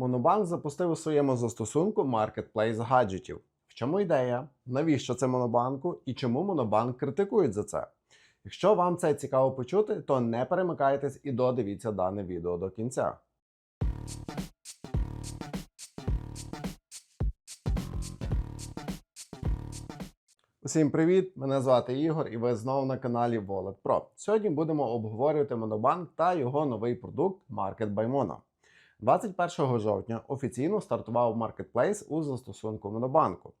Монобанк запустив у своєму застосунку маркетплейс гаджетів. В чому ідея? Навіщо це Монобанку і чому Монобанк критикують за це? Якщо вам це цікаво почути, то не перемикайтесь і додивіться дане відео до кінця. Усім привіт! Мене звати Ігор, і ви знову на каналі Wallet Pro. Сьогодні будемо обговорювати Монобанк та його новий продукт Market by Mono. 21 жовтня офіційно стартував маркетплейс у застосунку Монобанку.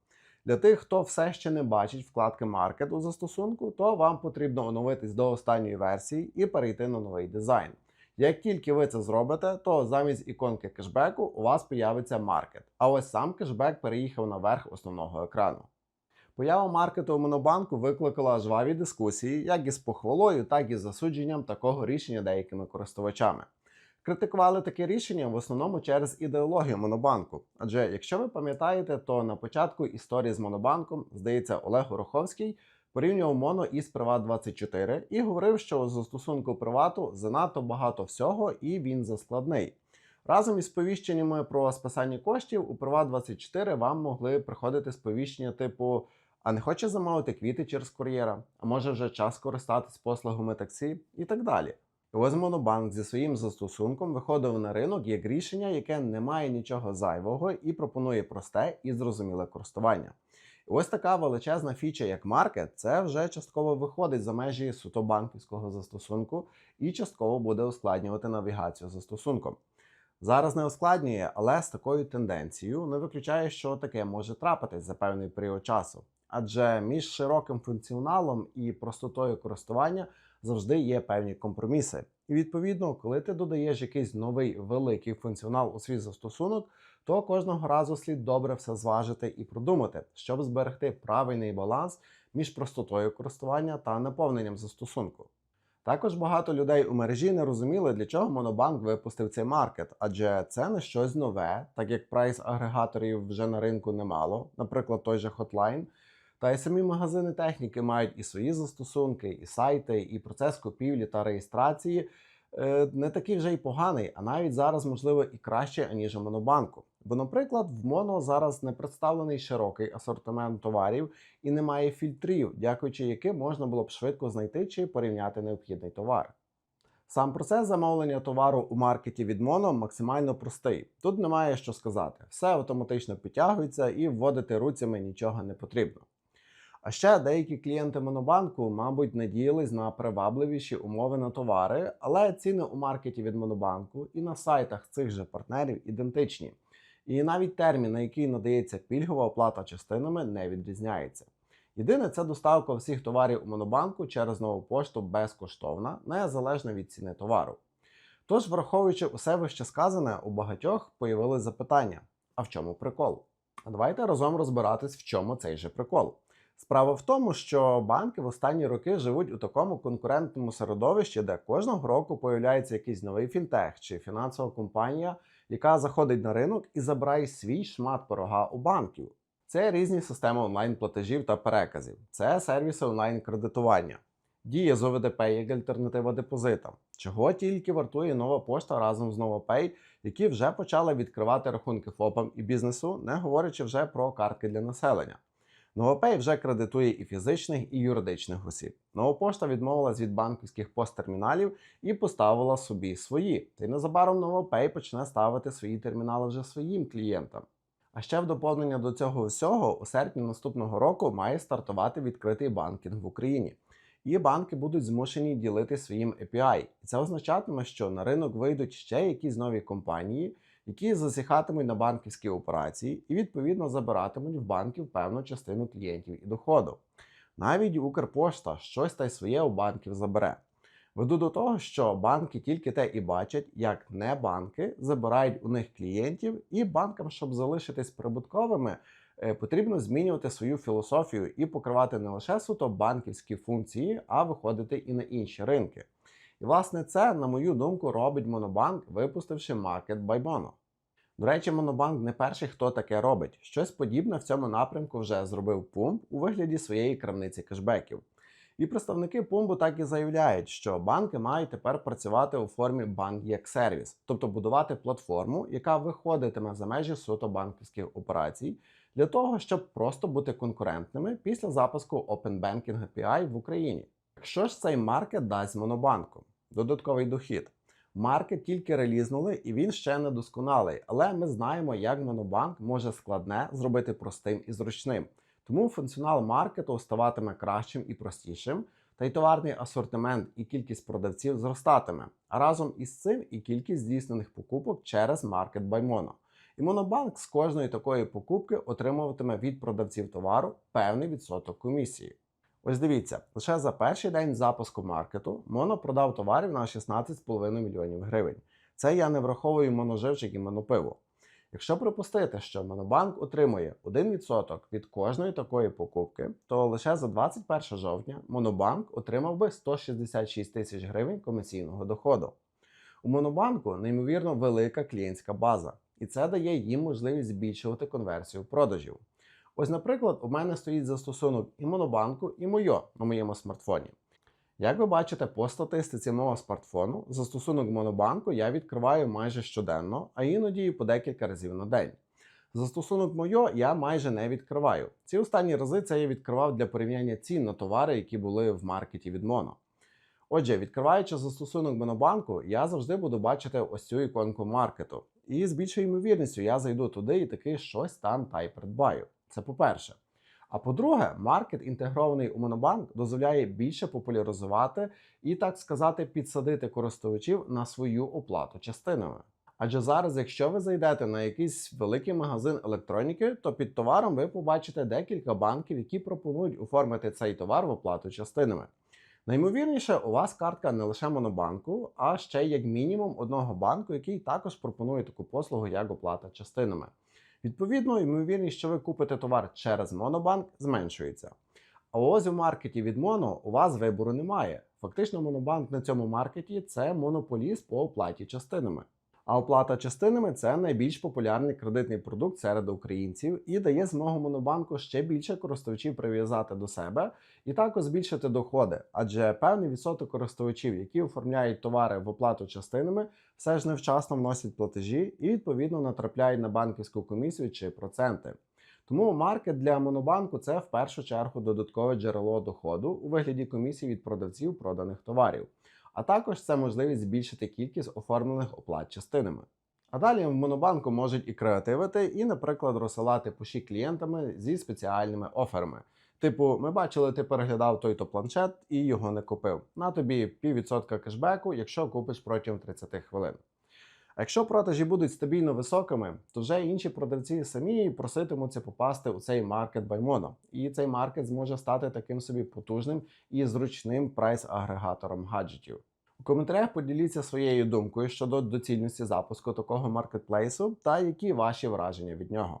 Для тих, хто все ще не бачить вкладки Market у застосунку, то вам потрібно оновитись до останньої версії і перейти на новий дизайн. Як тільки ви це зробите, то замість іконки кешбеку у вас появиться маркет. А ось сам кешбек переїхав наверх основного екрану. Поява маркету у Монобанку викликала жваві дискусії як із похвалою, так і з засудженням такого рішення деякими користувачами. Критикували таке рішення в основному через ідеологію Монобанку. Адже, якщо ви пам'ятаєте, то на початку історії з Монобанком, здається, Олег Гороховський порівнював Моно із Приват24 і говорив, що у застосунку привату занадто багато всього і він заскладний. Разом із сповіщеннями про списання коштів у Приват24 вам могли приходити сповіщення типу а не хоче замовити квіти через кур'єра, а може вже час користатись послугами таксі і так далі. Ось Монобанк зі своїм застосунком виходив на ринок як рішення, яке не має нічого зайвого і пропонує просте і зрозуміле користування. Ось така величезна фіча, як маркет, це вже частково виходить за межі суто банківського застосунку і частково буде ускладнювати навігацію застосунком. Зараз не ускладнює, але з такою тенденцією не виключає, що таке може трапитись за певний період часу. Адже між широким функціоналом і простотою користування завжди є певні компроміси. І відповідно, коли ти додаєш якийсь новий великий функціонал у свій застосунок, то кожного разу слід добре все зважити і продумати, щоб зберегти правильний баланс між простотою користування та наповненням застосунку. Також багато людей у мережі не розуміли, для чого Монобанк випустив цей маркет, адже це не щось нове, так як прайс агрегаторів вже на ринку немало, наприклад, той же Hotline. Та й самі магазини техніки мають і свої застосунки, і сайти, і процес купівлі та реєстрації е, не такий вже й поганий, а навіть зараз, можливо, і краще, аніж у Монобанку. Бо, наприклад, в Моно зараз не представлений широкий асортимент товарів і немає фільтрів, дякуючи яким можна було б швидко знайти чи порівняти необхідний товар. Сам процес замовлення товару у маркеті від Mono максимально простий. Тут немає що сказати. Все автоматично підтягується і вводити руцями нічого не потрібно. А ще деякі клієнти Монобанку, мабуть, надіялись на привабливіші умови на товари, але ціни у маркеті від Монобанку і на сайтах цих же партнерів ідентичні. І навіть термін, на який надається пільгова оплата частинами, не відрізняється. Єдине, це доставка всіх товарів у Монобанку через нову пошту безкоштовна, незалежно від ціни товару. Тож, враховуючи усе вище сказане, у багатьох появились запитання: а в чому прикол? А давайте разом розбиратись, в чому цей же прикол. Справа в тому, що банки в останні роки живуть у такому конкурентному середовищі, де кожного року появляється якийсь новий фінтех чи фінансова компанія, яка заходить на ринок і забирає свій шмат порога у банків. Це різні системи онлайн-платежів та переказів, це сервіси онлайн-кредитування, дія з ОВДП як альтернатива депозитам, чого тільки вартує нова пошта разом з NovaPay, які вже почали відкривати рахунки ФОПам і бізнесу, не говорячи вже про картки для населення. NovaPay вже кредитує і фізичних, і юридичних осіб. Нова пошта відмовилась від банківських посттерміналів і поставила собі свої. Та й незабаром NovaPay почне ставити свої термінали вже своїм клієнтам. А ще в доповнення до цього всього у серпні наступного року має стартувати відкритий банкінг в Україні. І банки будуть змушені ділити своїм API. І це означатиме, що на ринок вийдуть ще якісь нові компанії, які засіхатимуть на банківські операції і відповідно забиратимуть в банків певну частину клієнтів і доходу. Навіть Укрпошта щось та й своє у банків забере. Веду до того, що банки тільки те і бачать, як не банки забирають у них клієнтів, і банкам, щоб залишитись прибутковими, е, потрібно змінювати свою філософію і покривати не лише суто банківські функції, а виходити і на інші ринки. І власне це, на мою думку, робить Монобанк, випустивши Market by Mono. До речі, Монобанк не перший, хто таке робить. Щось подібне в цьому напрямку вже зробив Пумп у вигляді своєї крамниці кешбеків. І представники Пумбу так і заявляють, що банки мають тепер працювати у формі банк як сервіс, тобто будувати платформу, яка виходитиме за межі суто банківських операцій, для того, щоб просто бути конкурентними після запуску Open Banking API в Україні. Що ж цей маркет дасть Монобанку? Додатковий дохід. Маркет тільки релізнули і він ще не досконалий, але ми знаємо, як Монобанк може складне зробити простим і зручним. Тому функціонал маркету ставатиме кращим і простішим, та й товарний асортимент і кількість продавців зростатиме. А разом із цим і кількість здійснених покупок через маркет Баймоно. І Монобанк з кожної такої покупки отримуватиме від продавців товару певний відсоток комісії. Ось дивіться, лише за перший день запуску маркету Моно продав товарів на 16,5 мільйонів гривень. Це я не враховую моноживчик і монопиво. Якщо припустити, що Монобанк отримує 1% від кожної такої покупки, то лише за 21 жовтня Монобанк отримав би 166 тисяч гривень комісійного доходу. У Монобанку неймовірно велика клієнтська база, і це дає їм можливість збільшувати конверсію продажів. Ось, наприклад, у мене стоїть застосунок і Монобанку, і Мойо на моєму смартфоні. Як ви бачите по статистиці мого смартфону, застосунок Монобанку я відкриваю майже щоденно, а іноді і по декілька разів на день. Застосунок Мойо я майже не відкриваю. Ці останні рази це я відкривав для порівняння цін на товари, які були в маркеті від Моно. Отже, відкриваючи застосунок Монобанку, я завжди буду бачити ось цю іконку маркету. І з більшою ймовірністю я зайду туди і таки щось там та й придбаю. Це по-перше. А по-друге, маркет, інтегрований у Монобанк, дозволяє більше популяризувати і, так сказати, підсадити користувачів на свою оплату частинами. Адже зараз, якщо ви зайдете на якийсь великий магазин електроніки, то під товаром ви побачите декілька банків, які пропонують оформити цей товар в оплату частинами. Наймовірніше, у вас картка не лише Монобанку, а ще як мінімум одного банку, який також пропонує таку послугу, як оплата частинами. Відповідно, ймовірність, що ви купите товар через Монобанк, зменшується. А ось у маркеті від Моно у вас вибору немає. Фактично, Монобанк на цьому маркеті це монополіст по оплаті частинами. А оплата частинами це найбільш популярний кредитний продукт серед українців і дає змогу Монобанку ще більше користувачів прив'язати до себе і також збільшити доходи, адже певний відсоток користувачів, які оформляють товари в оплату частинами, все ж невчасно вносять платежі і відповідно натрапляють на банківську комісію чи проценти. Тому маркет для Монобанку це в першу чергу додаткове джерело доходу у вигляді комісій від продавців проданих товарів. А також це можливість збільшити кількість оформлених оплат частинами. А далі в Монобанку можуть і креативити, і, наприклад, розсилати пуші клієнтами зі спеціальними оферами. Типу, ми бачили, ти переглядав той то планшет і його не купив. На тобі піввідсотка кешбеку, якщо купиш протягом 30 хвилин. А якщо продажі будуть стабільно високими, то вже інші продавці самі проситимуться попасти у цей маркет Баймоно. І цей маркет зможе стати таким собі потужним і зручним прайс-агрегатором гаджетів. У коментарях поділіться своєю думкою щодо доцільності запуску такого маркетплейсу та які ваші враження від нього.